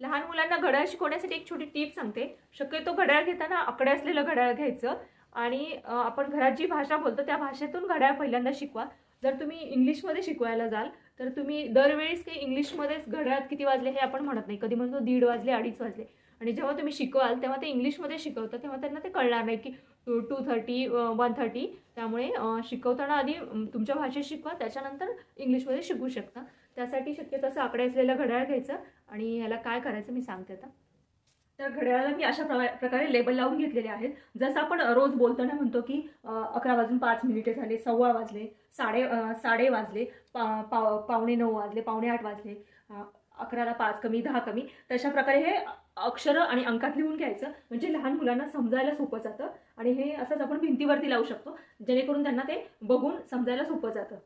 लहान मुलांना घड्याळ शिकवण्यासाठी एक छोटी टीप सांगते. शक्यतो घड्याळ घेताना आकडे असलेलं घड्याळ घ्यायचं आणि आपण घरात जी भाषा बोलतो त्या भाषेतून घड्याळ पहिल्यांदा शिकवा. जर तुम्ही इंग्लिशमध्ये शिकवायला जाल तर तुम्ही दरवेळेस काही इंग्लिशमध्येच घड्याळात किती वाजले हे आपण म्हणत नाही. कधी म्हणतो दीड वाजले अडीच वाजले. आणि जेव्हा तुम्ही शिकवाल तेव्हा ते इंग्लिशमध्ये शिकवतं तेव्हा त्यांना ते कळणार नाही की two two thirty one thirty. त्यामुळे शिकवताना आधी तुमच्या भाषेत शिकवा त्याच्यानंतर इंग्लिशमध्ये शिकू शकता. त्यासाठी शक्य तसं आकडे असलेलं घड्याळ घ्यायचं आणि ह्याला काय करायचं मी सांगते आता. तर घड्याळाला मी अशा प्रवा- प्रकारे लेबल लावून घेतलेले आहेत. जसं आपण रोज बोलताना म्हणतो की अकरा वाजून पाच मिनिटे झाले सव्वा वाजले साडे साडे वाजले पा पाव पावणे नऊ वाजले पावणे आठ वाजले अकराला पाच कमी दहा कमी तशा प्रकारे हे अक्षरं आणि अंकात लिहून घ्यायचं. म्हणजे लहान मुलांना समजायला सोपं जातं. आणि हे असंच आपण भिंतीवरती लावू शकतो. जेणेकरून त्यांना ते बघून समजायला सोपं जातं.